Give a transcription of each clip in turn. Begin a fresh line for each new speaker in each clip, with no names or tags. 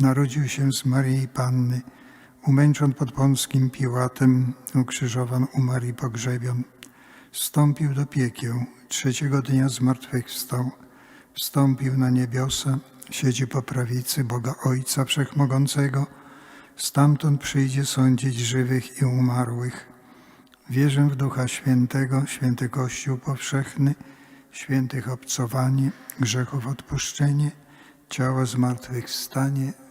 narodził się z Maryi Panny, umęczon pod Pąckim Piłatem, ukrzyżowan, umarł i pogrzebion, wstąpił do piekieł, trzeciego dnia zmartwychwstał, wstąpił na niebiosa, siedzi po prawicy Boga Ojca Wszechmogącego, Stamtąd przyjdzie sądzić żywych i umarłych. Wierzę w Ducha Świętego, święty Kościół powszechny, świętych obcowanie, grzechów odpuszczenie, ciało zmartwychwstanie,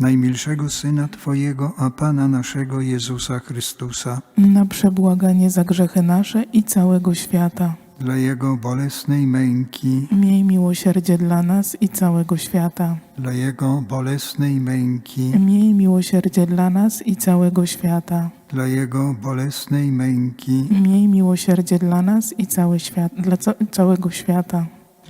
najmilszego Syna Twojego, a Pana naszego Jezusa Chrystusa,
na przebłaganie za grzechy nasze i całego świata.
dla Jego bolesnej męki,
Miej miłosierdzie dla nas i całego świata.
dla Jego bolesnej męki,
Miej miłosierdzie dla nas i całego świata.
dla Jego bolesnej męki,
Miej miłosierdzie dla nas i cały świat, dla ca- całego świata.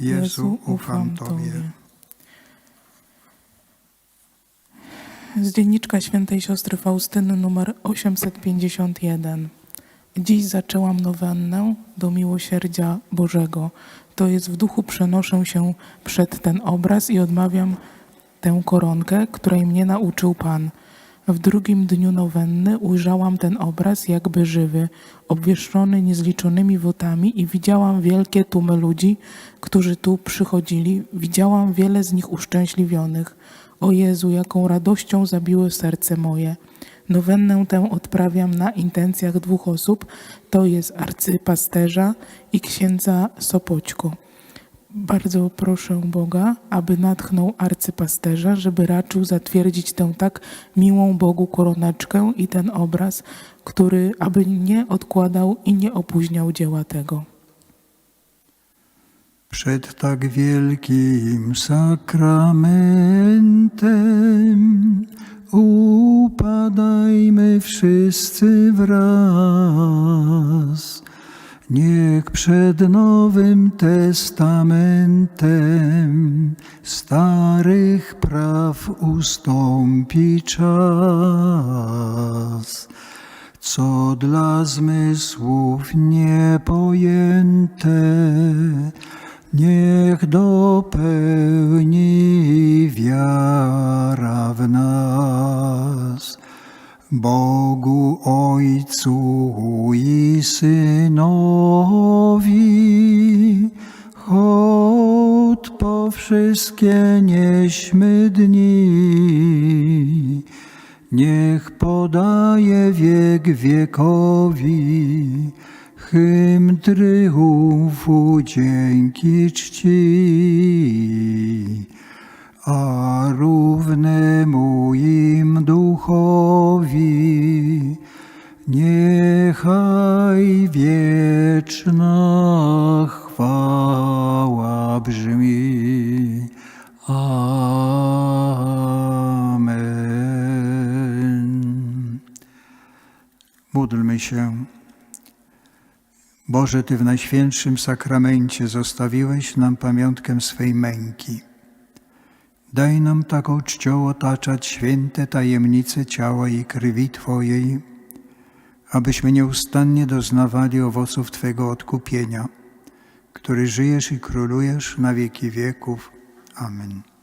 Jezu, ufam Tobie.
Z dzienniczka świętej siostry Faustyny numer 851. Dziś zaczęłam nowennę do miłosierdzia Bożego. To jest w duchu przenoszę się przed ten obraz i odmawiam tę koronkę, której mnie nauczył Pan. W drugim dniu nowenny ujrzałam ten obraz jakby żywy, obwieszczony niezliczonymi wotami i widziałam wielkie tłumy ludzi, którzy tu przychodzili. Widziałam wiele z nich uszczęśliwionych. O Jezu, jaką radością zabiły serce moje. Nowennę tę odprawiam na intencjach dwóch osób, to jest arcypasterza i księdza Sopoćko. Bardzo proszę Boga, aby natchnął arcypasterza, żeby raczył zatwierdzić tę tak miłą Bogu koroneczkę i ten obraz, który aby nie odkładał i nie opóźniał dzieła tego.
Przed tak wielkim sakramentem upadajmy wszyscy wraz. Niech przed Nowym Testamentem starych praw ustąpi czas co dla zmysłów niepojęte, niech dopełni wiara w nas. Bogu Ojcu i Synowi, chod po wszystkie nieśmy dni, niech podaje wiek wiekowi. Hymn triumfu dzięki czci a równemu im duchowi niechaj wieczna chwała brzmi. Amen. Módlmy się. Boże, Ty w Najświętszym Sakramencie zostawiłeś nam pamiątkę swej męki. Daj nam taką czcią otaczać święte tajemnice ciała i krwi Twojej, abyśmy nieustannie doznawali owoców Twego odkupienia, który żyjesz i królujesz na wieki wieków. Amen.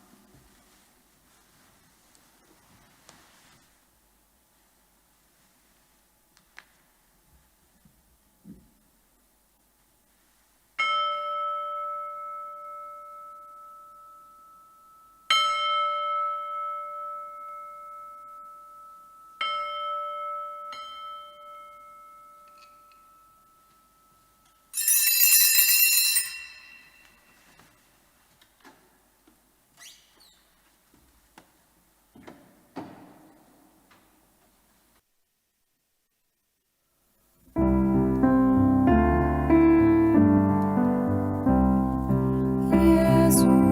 Jezu,